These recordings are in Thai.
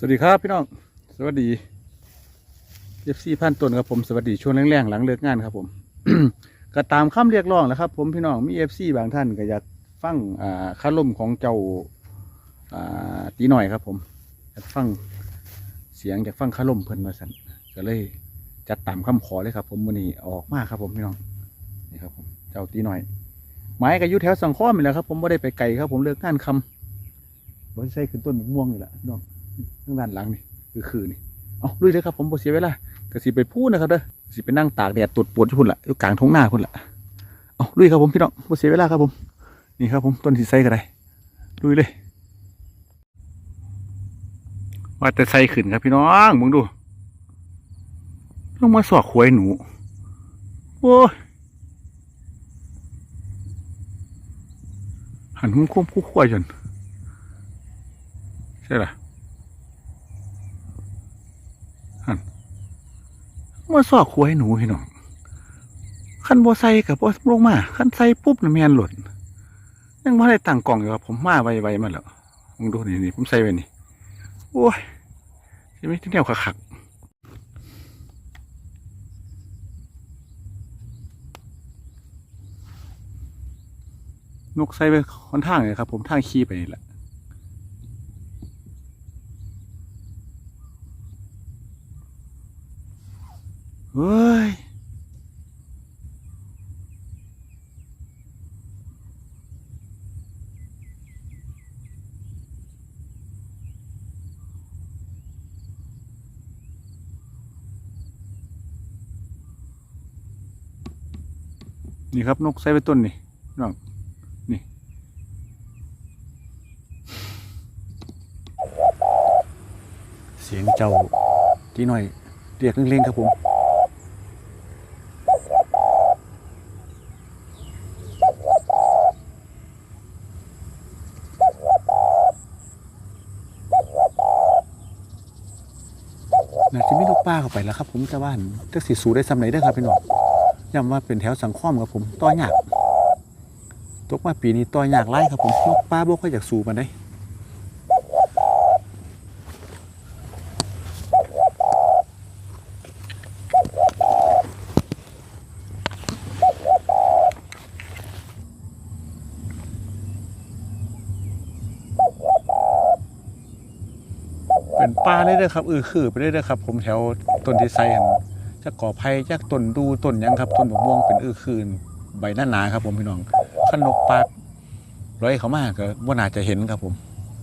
สวัสดีครับพี่น้อง สวัสดีเอฟซีพันต้นครับผมสวัสดีช่วงแรงๆหลังเลิกงานครับผม ก็ตามคำเรียกร้องแหล้วครับ ผมพี่น้องมีเอฟซีบางท่านก็อยากฟังอ่าคาร่มของเจ้าอ่าตีหน่อยครับ ผมอยากฟังเสียงอยากฟังคาร่มเพิ่นมาสันก็เลยจัดตามคำขอเลยครับ ผมวันนี้ออกมากครับผมพี่น้องนี่ครับผมเจ้าตีหน่อยไม้ก็อยู่แถวสังข้อมนี่แหละครับ ผมไม่ได้ไปไกลครับ ผมเลิกงานคำบ่ใช่ขึ้นต้นมะม่วงนี่แหละพี่น้อง ทางด้านหลังนี่คือคือนี่เอาลุยเลยครับผมบ่เสียเวลาก็สิไปพูดนะครับเด้อสิไปนั่งตากแดดตุดปวดพุ่นละอยู่กลางท้องหน้าพุ่นละเอาลุยครับผมพี่น้องบ่เสียเวลาครับผมนี่ครับผมต้นสีใส่ก็ได้ลุยเลย ว่าแต่ใส่ขึ้นครับพี่น้องมึงดูลงมาสอกขวยหนูโอ้ยหันหุ้มคุ้มคู่ควายจนใช่ล่ะ มาสอกขวยหนูพี่น้องขั้นบ่ใส่กับโบลงมาขั้นใส่ปุ๊บน่ะแม่นหล่นยังบ่ได้ตั้งกล่องอยู่ครับผมมาไวๆมาแล้วมึงดูนี่นี่ผมใส่ไว้นี่โอ้ยใช่ไหมที่แนวขักนกใส่ไปค่อนทางเลยครับ ผมทางขี้ไปนี่แหละ เฮ้ยนี่ครับ นกใส่ไปต้นนี่น้องนี่ เสียงเจ้าที่หน่อย เรียกเร่งๆครับผม น่าจะมีลูก ป้าเข้าไปแล้วครับ ผมจะว่านจะสิสูได้สำไหนได้ครับพี่น้องย้ำว่าเป็นแถวสังคมครับผมต้อยากตกมาปีนี้ต้อยากไล่ครับผมนกป้าบ่ค่อยอยากสูมาได้ นป่าเลยเด้อครับเออคือไปเลยเด้อครับ ผมแถวต้นที่ไซหันจะก่อไผ่จากต้นดูต้นหยังครับต้นบกม่วงเป็นเออคืนใบหน้าหนาครับ ผมพี่น้องขันนกปาร้อยเขามากก็ว่าน่าจะเห็นครับผม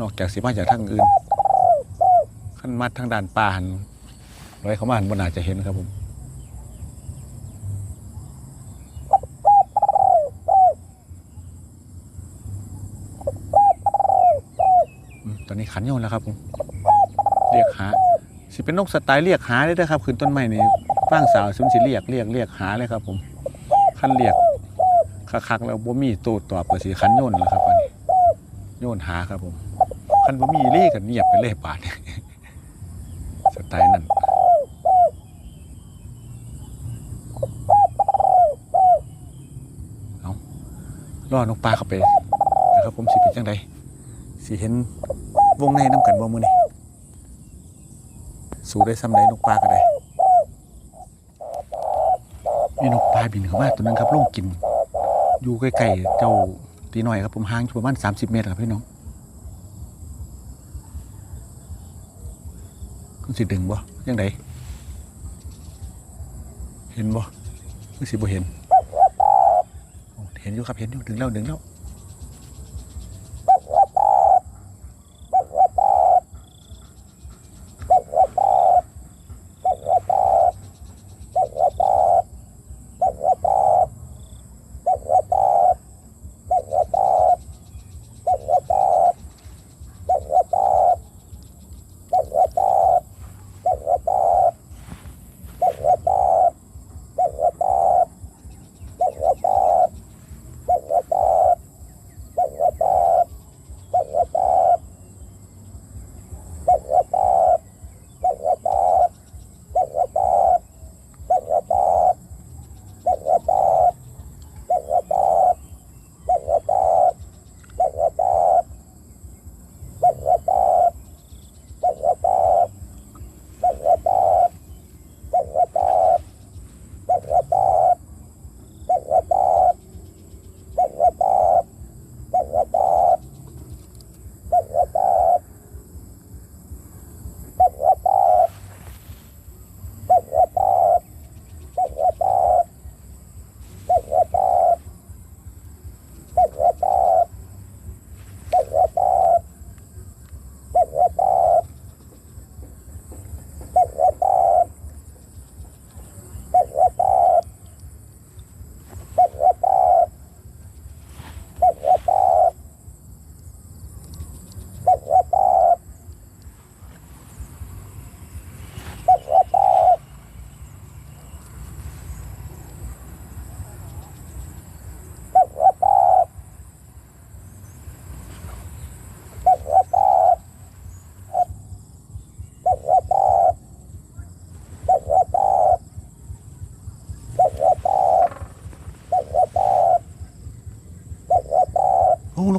นอกจากสิมาจากทางอื่นขันมาทางด้านป่าหันร้อยเขามาหันว่าน่าจะเห็นครับผมอืมตอนนี้ขันโยนแล้วครับผม เรียกหาสิเป็นนกสไตล์เรียกหาได้ด้วยครับขึ้นต้นไม้นี่ร่างสาวซึ่งสิเรียกเรียกเรียกหาเลยครับ ผมคันเรียกคักๆแล้วบ่มีโตตอบก็สิคันโยนแล้วครับอันนี้โยนหาครับผมคันบ่มีเรียกันเงียบไปเลยป่านนี้สไตล์นั้นเอาล่อนกปลาเข้าไปนะครับผมสิเป็นจังไดสิเห็นวงในน้ำกันบ่มือนี้ สู้ได้ซ้ำใดนกปลาก็ได้มีนกปลาบินเข้ามาตัวนึงครับลงกิน อยู่ใกล้ๆเจ้าตีหน่อยครับผมห่างอยู่ประมาณ30 เมตรครับพี่น้องคุณสิดึงบ่ยังไงเห็นบ่คุณสิบ่เห็น เห็นอยู่ครับเห็นอยู่ดึงแล้วดึงแล้ว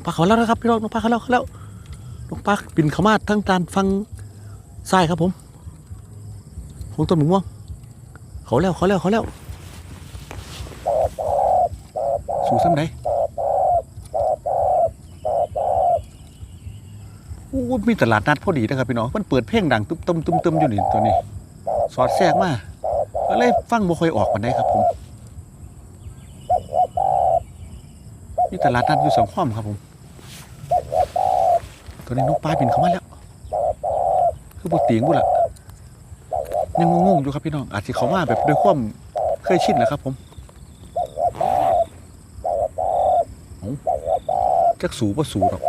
ปลาเขาแล้วนะครับพี่น้องนกปลาเขาแล้วเขาแล้วนกปลาบินเขามาทั้งการฟังซ้ายครับผมของต้นหมม่วงเขาแล้วเขาแล้วเขาแล้วสู่ซ้ำไหนโอ้มีตลาดนัดพอดีนะครับพี่น้องมันเปิดเพลงดังตุ้มตุ้มตุ้มตุ้มอยู่นี่ตัวนี้ สอดแทรกมาก็เลยฟังบ่ค่อยออกมันได้ครับผม มีตลาดนัดอยู่สองข้อมครับผมตัวนี้นกปลาบินเข้ามาแล้ว คือบุตียงบุละยังงงๆอยู่ครับพี่น้อง อาจจะเขามาแบบด้วยความเคยชินแหละครับผมเอาจักสูบ่สูหรอก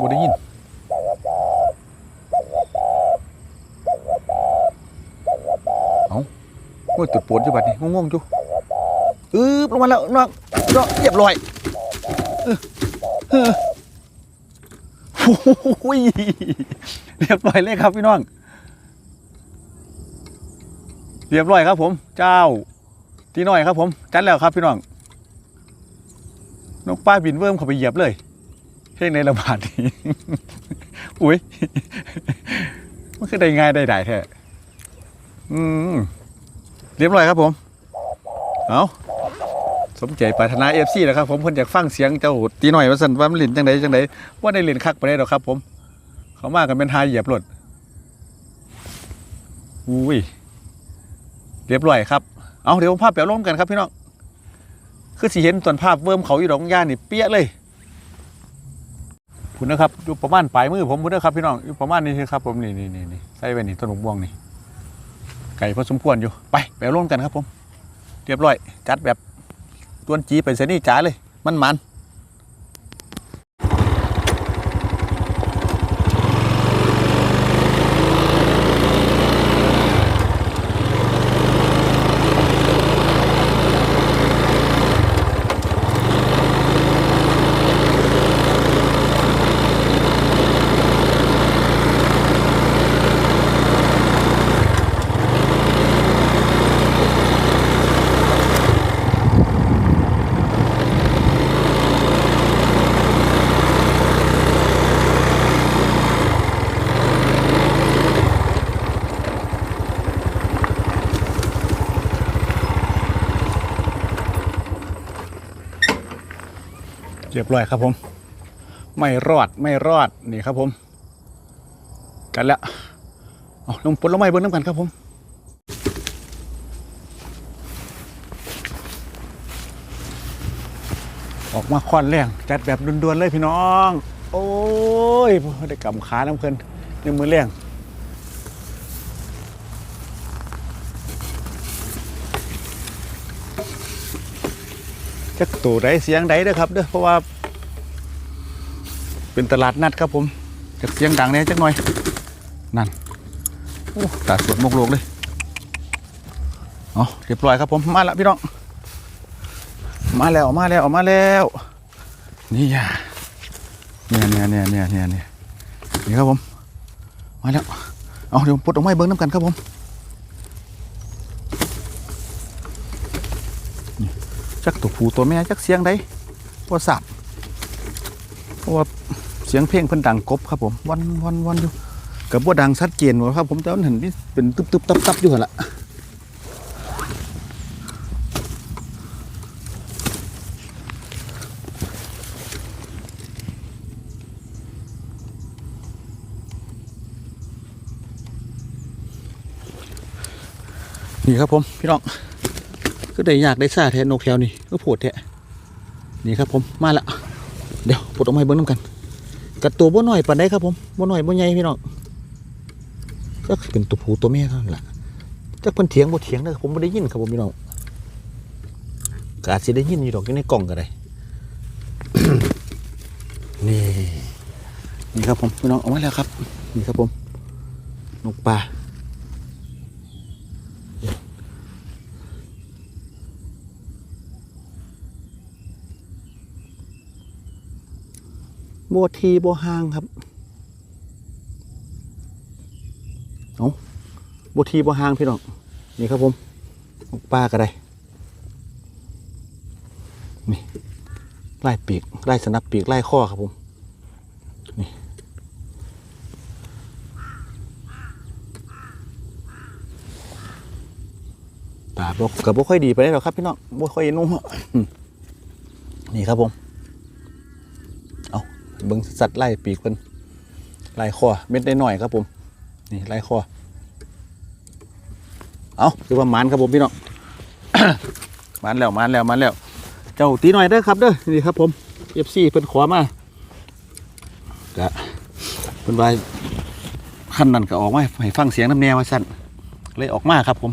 บ่ได้ยินเอาโอ้ยตุดปวดอยู่บัดนี้งงๆอยู่อือลงมาแล้วน้อง น้องเรียบร้อยเออเอโอ้ยเรียบร้อยเลยครับพี่น้อง เรียบร้อยครับผม เจ้าที่น้อยครับผมจัดแล้วครับพี่น้องนกป้าบินเวิร์มเข้าไปเหยียบเลยเพลงในระบาดนี้อุ้ยมันคือได้ง่ายได้ได้แท้อืมเรียบร้อยครับผม เอา สมใจปรารถนาเอฟซีแล้วครับผมเพิ่นอยากฟังเสียงเจ้าตีหน่อยว่าสันว่ามันเล่นจังไดจังไดว่าได้เล่นคักไปได้หรอครับ ผม เขามากันเป็นทายเหยียบรถอุ้ยเรียบร้อยครับเอาเดี๋ยวผมภาพแปลร่วมกันครับพี่น้องคือสีเห็นส่วนภาพเวิร์มเขาอยู่ดอกย่านี่เปี้ยเลยคุณนะครับอยู่ประมาณปลายมือผมคุณนะครับพี่น้องอยู่ประมาณนี้ครับ ผมนี่นี่นี่ใส่ไว้นี่ต้นหมกม่วงนี่ไก่พอสมควรอยู่ไปไปลร่วมกันครับ ผม เรียบร้อย จัดแบบ วนจีไปเสนี่จ๋าเลย มันมัน รียบร้อยครับผม ไม่รอดไม่รอดนี่ครับผม กันแล้วเอาลงผลไม้เบิ้งน้ำกันครับผมออกมาค่อนแรงจัดแบบด่วนๆเลยพี่น้อง โอ้ยได้กำขาน้ำเพลินยังมือแรง จักตู่ไรเสียงใดเด้อครับเด้อเพราะว่า เป็นตลาดนัดครับผมจากเสียงดังเนี่ยจักหน่อย นั่นโอ้ตาสวดมกโลกเลยเอาเรียบร้อยครับผมมาล้วพี่น้อง มาแล้วมาแล้วมาแล้ว นี่อย่าเนี่ยเนี่ยเนี่ยเนี่ยเนี่ยเนี่ยนี่ครับผม มาแล้ว เอาเดี๋ยวปลดออกมาให้เบิ้งน้ำกันครับผม จักตัวผู้ตัวแม่จักเสียงใดว่าสับเพราะว่าเสียงเพลงเพิ่นดังกบครับผมวันวันวันอยู่กับว่าดังชัดเจนว่าครับผมแต่ว่าเห็นนี่เป็นตึบตึบตับตับอยู่หันละนี่ครับผมพี่น้อง ก็ได้อยากได้ซาแทนนกแถวนี่ก็โผดแทะนี่ครับผมมาละเดี๋ยวปลดออกมาให้เบิ้งน้ำกันกัดตัวบ่หน่อยปานใดครับผมบ่หน่อยบ่ใหญ่พี่น้องก็เป็นตัวผู้ตัวแม่เท่านั้นแหละจักเพิ่นเถียงบ่เถียงนะครับผมบ่ได้ยินครับผมพี่น้องกอาจสิได้ยินอยู่ดอกอยู่ในกล่องก็ได้นี่นี่ครับผมพี่น้องเอามาแล้วครับ นี่ครับผมนกปลา บัวทีบัวหางครับเอาบัวทีบัวหางพี่น้องนี่ครับผมออกปลาก็ได้นี่ไล่ปีกไล่สนับปีกไล่ข้อครับผมนี่ตาบกกับบ่ค่อยดีไปได้หรอกครับพี่น้องบ่ค่อยนุ่มนี่ครับผม เบิ้งสัตว์ไล่ปีกเพิ่นไล่ข้อเม็ดได้หน่อยครับผม นี่ไล่ข้อเอาคือว่ามันครับผมพี่น้องมันแล้วมันแล้วมันแล้ว เจ้าตีหน่อยเด้อครับเด้อนี่ครับผมเอฟซีเพิ่นขอมากะเพิ่นว่าขั้นนั้นก็ออกมาให้ฟังเสียงน้ำแนวว่าสั่นเลยออกมาครับผม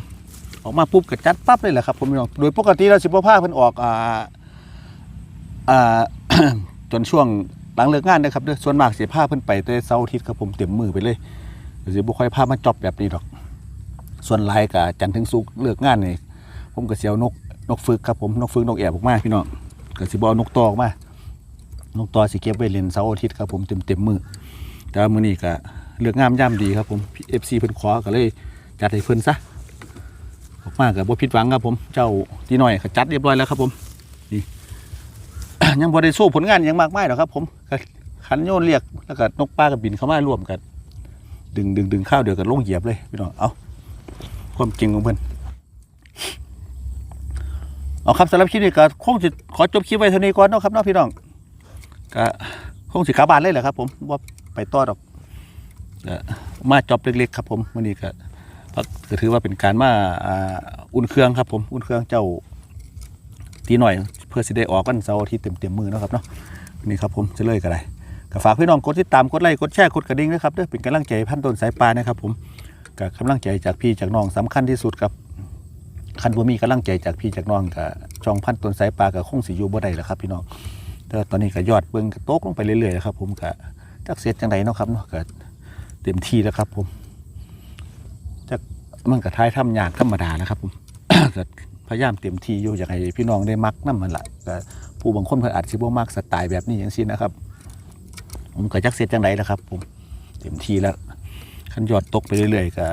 ออกมาปุ๊บก็จัดปั๊บเลยแหละครับผมพี่น้องโดยปกติเราสิบ่พาเพิ่นออกอ่าอ่าจนช่วง หลังเลิกงานนะครับเด้อส่วนมากเสิพาเพิ่นไปแต่เสาร์อาทิตย์ครับผมเต็มมือไปเลยสิบ่ค่อยพามาจอบแบบนี้ดอก ส่วนลายก็จันทึงศุกเลิกงานนี่ผมก็สิเอานกนกฝึกครับผมนกฝึกนกแอบออกมาพี่น้องก็สิบ่เอานกตอกมานกตอสิเก็บไว้เล่นเสาร์อาทิตย์ครับผมเต็มเต็มมือแต่ว่ามื้อนี้ก็เลือกงามย่ำดีครับผม FC เพิ่นขอก็เลยจัดให้เพิ่นซะออกมาก็บ่ผิดหวังครับผม เจ้าตีน้อยก็จัดเรียบร้อยแล้วครับผม ยังบ่ได้สู้ผลงานยังมากมายหรอกครับ ผมขันโยนเรียกแล้วก็นกปลาก็บินเข้ามารวมกัน ดึงดึงดึงข้าวเดียวกันลงเหยียบเลยพี่น้องเอาความจริงของเพิ่อนเอาครับสำหรับคลิปนี้ก็คงจะขอจบคลิปไว้เท่านี้ก่อนเนาะครับเนาะพี่น้องก็คงสิขาบานเลยแหละครับ ผมว่าไปต่อดอกมาจอบเล็กๆครับผมวันนี้ก็ก็ถือว่าเป็นการมาอุ่นเครื่องครับผมอุ่นเครื่องเจ้า ตีหน่อยเพื่อสิได้ออกกันเสาร์อาที่เต็มเต็มๆมือนะครับเนาะนี่ครับผมจะเลยก็ได้ก็ฝากพี่น้องกดติดตามกดไลค์กดแชร์กดกระดิ่งนะครับเด้อเป็นกำลังใจพันต้นสายปลานะครับผมกับกำลังใจจากพี่จากน้องสำคัญที่สุดครับคันบ่มีกำลังใจจากพี่จากน้องกับช่องพันต้นสายปลากับคงสิอยู่บ่ได้แล้วครับ พี่น้องแต่ตอนนี้ก็ยอดเบิ่งก็ตกลงไปเรื่อยๆครับผมก็จักเสร็จจังไดเนาะครับเนาะก็เต็มที่แล้วครับผมจักมันก็ท้ายทำยากธรรมดาแล้วครับผม พยายามเต็มที่อยู่อยากให้พี่น้องได้มักน้ำมันละก็ผู้บางคนเพิ่นอาจสิบ่มักสไตล์แบบนี้อย่างซี่นะครับ ผมก็จักเสร็จจังไดแล้วครับ ผมเต็มที่แล้วคันยอดตกไปเรื่อยๆก็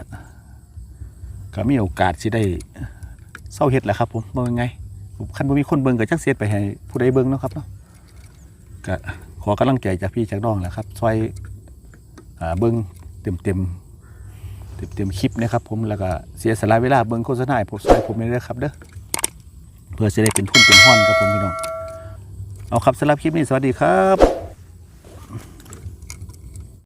ก็มีโอกาสสิได้เศร้าเฮ็ดแหละครับ ผมบ่ยังไงคันบ่มีคนเบิ่งก็จักเสร็จไปให้ผู้ใดเบิ่งเนาะครับเนาะก็ขอกำลังใจจากพี่จากน้องแหละครับช่วยเบิ่งเต็มๆ เต็มเต็มๆคลิปนะครับผมแล้วก็เสียสละเวลาเบิ่งโฆษณาให้ผมช่วยผมเลยด้วยครับเด้อเพื่อจะได้เป็นทุนเป็นห้อนครับผมพี่น้องเอาครับสำหรับคลิปนี้สวัสดีครับ